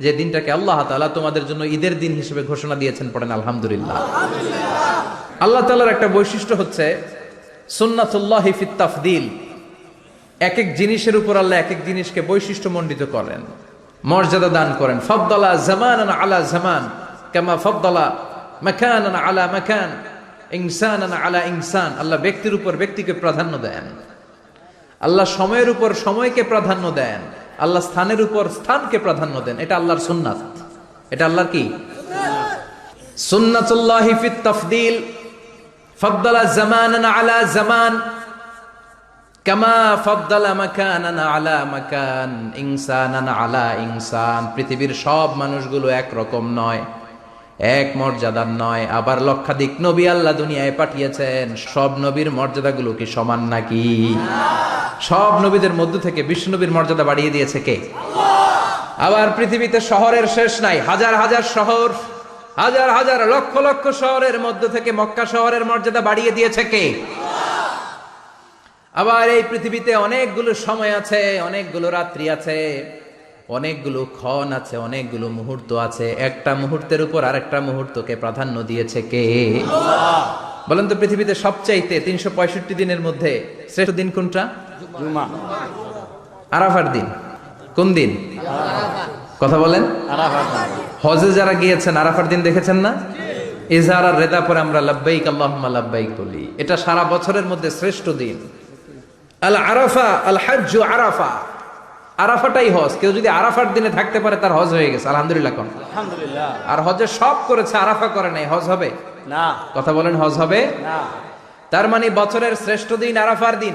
যে দিনটাকে আল্লাহ তালা তোমাদের জন্য ঈদের দিন হিসেবে ঘোষণা দিয়েছেন পড়েন, আলহামদুলিল্লাহ। আল্লাহ তালার একটা বৈশিষ্ট্য হচ্ছে সুন্নাতুল্লাহি তাফদিল। এক এক জিনিসের উপর আল্লাহ এক এক জিনিসকে বৈশিষ্ট্য মণ্ডিত করেন, মর্যাদা দান করেন। ফদ্দলা জামান আলা জামান, কামা ফদ্দলা মাকান আলা মাকান ইনসান আলা ইনসান। আল্লাহ ব্যক্তির উপর ব্যক্তিকে প্রাধান্য দেন। আল্লাহ সময়ের উপর সময়কে প্রাধান্য দেন। আল্লাহ স্থানের উপর স্থানকে প্রাধান্য দেন। এটা আল্লাহর সুন্নাত। এটা আল্লাহর কি? আলা ইনসান। পৃথিবীর সব মানুষগুলো নয়, এক মর্যাদার নয়। আবার লক্ষাধিক নবী আল্লাহ দুনিয়ায় পাঠিয়েছেন। সব নবীর মর্যাদাগুলো কি সমান নাকি? সব নবীদের মধ্য থেকে বিশ্ব নবীর মর্যাদা বাড়িয়ে দিয়েছে কে? আবার পৃথিবীতে শহরের শেষ নাই, হাজার হাজার শহর, হাজার হাজার লক্ষ লক্ষ শহরের মধ্য থেকে মক্কা শহরের মর্যাদা বাড়িয়ে দিয়েছে কে? আবার এই পৃথিবীতে অনেকগুলো সময় আছে, অনেকগুলো রাত্রি আছে, অনেকগুলো ক্ষণ আছে, অনেকগুলো মুহূর্ত আছে। একটা মুহূর্তের উপর আরেকটা মুহূর্তকে প্রাধান্য দিয়েছে কে? বলেন তো পৃথিবীতে সবচাইতে তিনশো পঁয়ষট্টি দিনের মধ্যে শ্রেষ্ঠ দিন কোনটা? আরাফার দিন। কোন দিন? কথা বলেন। হজে যারা গিয়েছেন আরাফার দিন দেখেছেন না? ইজহার আর রেদা পরে আমরা লাব্বাইক আল্লাহুম্মা লাব্বাইক বলি। এটা সারা বছরের মধ্যে শ্রেষ্ঠ দিন। আল আরাফা আল হাজ্জু আরাফা। আরাফাটাই হজ। কেউ যদি আরাফার দিনে থাকতে পারে তার হজ হয়ে গেছে। আলহামদুলিল্লাহ কোন। আলহামদুলিল্লাহ। আর হজে সব করেছে আরাফা করে নাই। হজ হবে? না। কথা বলেন হজ হবে? না। তার মানে বছরের শ্রেষ্ঠ দিন আরাফার দিন।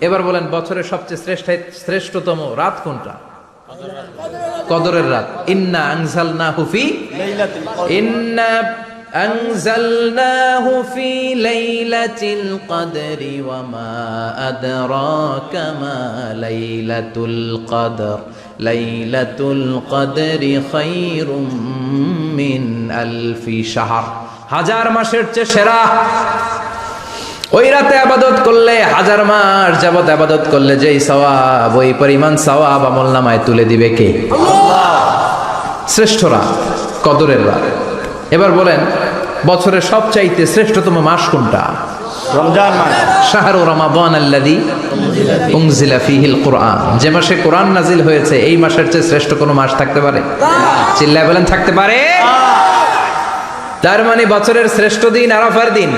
এবার বলেন বছরের সবচেয়ে শ্রেষ্ঠ শ্রেষ্ঠতম রাত কোনটা কদরের রাত ইন্না আনজালনা হুফি লাইলাতুল কদর ইন্না أنزلناه في ليلة القدر وما أدراك ما ليلة القدر ليلة القدر خير من ألف شهر হাজার মাসের চেয়ে সেরা ওই রাতে আবাদত করলে হাজার মাস যাবত আবাদত করলে যেই সওয়াব ওই পরিমাণ সওয়াব আমল নামায় তুলে দিবে কে? শ্রেষ্ঠ রাত কদরের রাত এবার বলেন বছরের সবচাইতে শ্রেষ্ঠতম মাস কোনটা? রমজান মাস। শাহরু রমাদান আল্লাযী উনজিলা ফীহিল কুরআন। যে মাসে কোরআন নাজিল হয়েছে এই মাসের চেয়ে শ্রেষ্ঠ কোনো মাস থাকতে পারে? চিল্লায় বলেন থাকতে পারে। তার মানে বছরের শ্রেষ্ঠ দিন আরাফার দিন।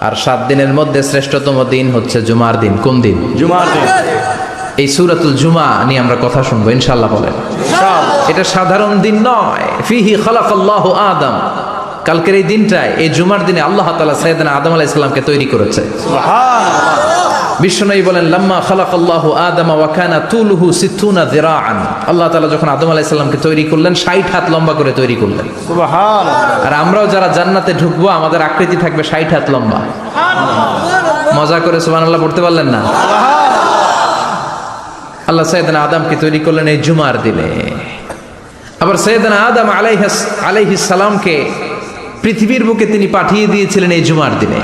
আর সাত দিনের মধ্যে শ্রেষ্ঠতম দিন হচ্ছে জুমার দিন। কোন দিন? জুমার দিন। এই সুরাতুল জুমা নিয়ে আমরা কথা শুনব ইনশাল্লাহ বলেন। এটা সাধারণ দিন নয়। ফিহি খালাকাল্লাহ আদম। কালকের এই দিনটায় এই জুমার দিনে আল্লাহ তালা সাইয়েদনা আদম আলাহ ইসলামকে তৈরি করেছে। বিশ্বনবী বলেন লাম্মা খালাকাল্লাহু আদামা ওয়া কানা তুলুহু সিত্তুনা যিরাআন। আল্লাহ তাআলা যখন আদম আলাইহিস সালামকে তৈরি করলেন 60 হাত লম্বা করে তৈরি করলেন। আর আমরাও যারা জান্নাতে ঢুকবো আমাদের আকৃতি থাকবে 60 হাত লম্বা। মজা করে সুবহানাল্লাহ পড়তে পারলেন না? আল্লাহ সৈয়দনা আদমকে তৈরি করলেন এই জুমার দিনে। আবার সৈয়দনা আদম আলাইহাস আলাইহিস সালামকে পৃথিবীর বুকে তিনি পাঠিয়ে দিয়েছিলেন এই জুমার দিনে।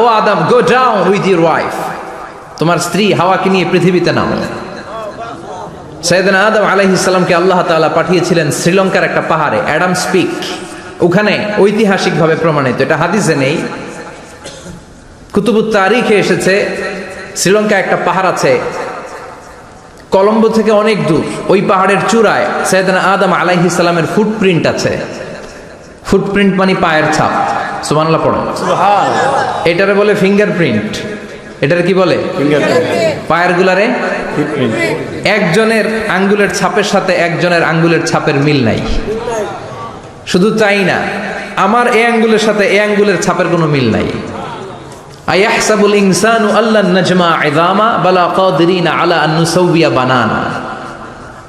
O Adam, go down with your wife. তোমার স্ত্রী হাওয়াকে নিয়ে পৃথিবীতে নামো। সৈয়দনা আদম সালামকে আল্লাহ তাআলা পাঠিয়েছিলেন শ্রীলঙ্কার একটা পাহাড়ে, অ্যাডাম স্পিক। ওখানে ঐতিহাসিকভাবে প্রমাণিত, এটা হাদিসে নেই। কুতুবুত তারিখে এসেছে, শ্রীলঙ্কা একটা পাহাড় আছে, কলম্বো থেকে অনেক দূর। ওই পাহাড়ের চূড়ায় সৈয়দনা আদম আলাইহিস সালামের ফুটপ্রিন্ট আছে। ফুটপ্রিন্ট মানে পায়ের ছাপ। সুবহানাল্লাহ পড়ো। এটারে বলে ফিঙ্গারপ্রিন্ট এটার কি বলে? পায়ের গুলারে একজনের আঙ্গুলের ছাপের সাথে একজনের আঙ্গুলের ছাপের মিল নাই। শুধু তাই না আমার এ আঙ্গুলের সাথে এ আঙ্গুলের ছাপের কোনো মিল নাই। আয়াহসাবুল ইনসানু আল্লাহ নাজমা আলা আন বানানা।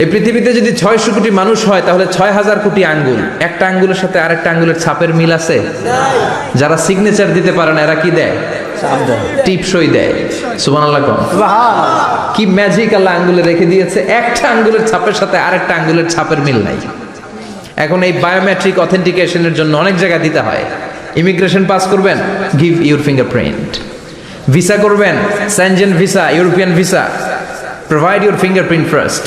এই পৃথিবীতে যদি ছয়শো কোটি মানুষ হয় তাহলে ছয় হাজার কোটি আঙ্গুল। একটা আঙ্গুলের সাথে আরেকটা আঙ্গুলের ছাপের মিল আছে? যারা সিগনেচার দিতে পারে না এরা কি দেয়? টিপসই দেয়। সুবান আল্লাহ কি ম্যাজিক আল্লাহ আঙ্গুলে রেখে দিয়েছে? একটা আঙ্গুলের ছাপের সাথে আরেকটা আঙ্গুলের ছাপের মিল নাই। এখন এই বায়োমেট্রিক অথেন্টিকেশনের জন্য অনেক জায়গায় দিতে হয়। ইমিগ্রেশন পাস করবেন গিভ ইউর ফিঙ্গারপ্রিন্ট ভিসা করবেন Schengen visa European visa provide your fingerprint first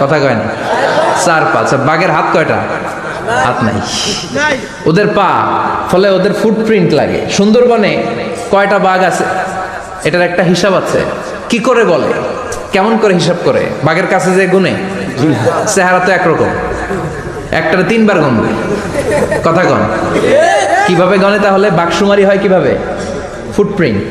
কথা কয় না। চার পা আচ্ছা, বাঘের হাত কয়টা? হাত নাই। ওদের পা ফলে ওদের ফুটপ্রিন্ট লাগে। সুন্দরবনে কয়টা বাঘ আছে? এটার একটা হিসাব আছে। কি করে বলে? কেমন করে হিসাব করে? বাঘের কাছে যে গুনে চেহারা তো একরকম। একটারে তিনবার গুনবে কথা কন। কীভাবে গনে তাহলে? বাঘসুমারি হয় কীভাবে? ফুটপ্রিন্ট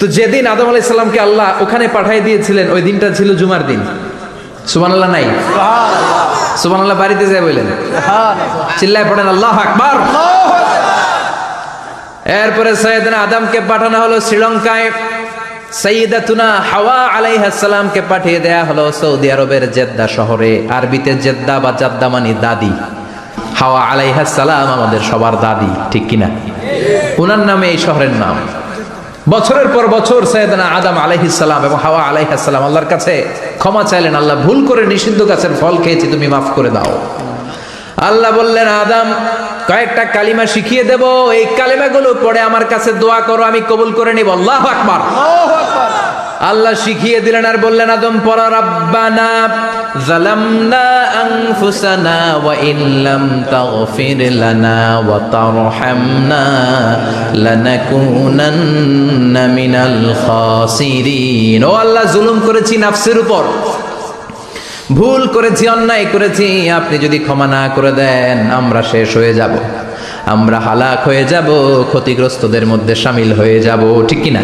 তো যেদিন আদম আলাহ ইসলামকে আল্লাহ ওখানে পাঠিয়ে দিয়েছিলেন ওই দিনটা ছিল জুমার দিন। সুবান আল্লাহ নাই? সুবান আল্লাহ বাড়িতে যায় বললেন চিল্লায় পড়েন আল্লাহ আকবার। এরপরে সৈয়দান আদমকে পাঠানো হলো শ্রীলঙ্কায়। সৈয়দাতুনা হাওয়া আলাইহাসসালামকে পাঠিয়ে দেয়া হলো সৌদি আরবের জেদ্দা শহরে। আরবিতে জেদ্দা বা জাদ্দা মানে দাদি। হাওয়া আলাইহাসসালাম আমাদের সবার দাদি ঠিক কিনা? ওনার নামে এই শহরের নাম। বছরের পর বছর সৈয়দনা আদম আলাইহিসাল্লাম এবং হাওয়া আলাইহাসাল্লাম আল্লাহর কাছে ক্ষমা চাইলেন, আল্লাহ ভুল করে নিষিদ্ধ গাছের ফল খেয়েছি, তুমি মাফ করে দাও। আল্লাহ বললেন, আদাম, কয়েকটা কালিমা শিখিয়ে দেব, এই কালিমাগুলো পড়ে আমার কাছে দোয়া করো, আমি কবুল করে নিব। আল্লাহ আকবার। আল্লাহ শিখিয়ে দিলেন আর বললেন, আদম পরা রাব্বানা জালামনা আনফুসানা ওয়া ইল্লাম তাগফির লানা ওয়া তারহামনা লানাকুনান্না মিনাল খাসিরিন। ও আল্লাহ, জুলুম করেছি নাফসের উপর, ভুল করেছি, অন্যায় করেছি, আপনি যদি ক্ষমা না করে দেন, আমরা শেষ হয়ে যাব, আমরা হালাক হয়ে যাব, ক্ষতিগ্রস্তদের মধ্যে সামিল হয়ে যাব, ঠিক কিনা?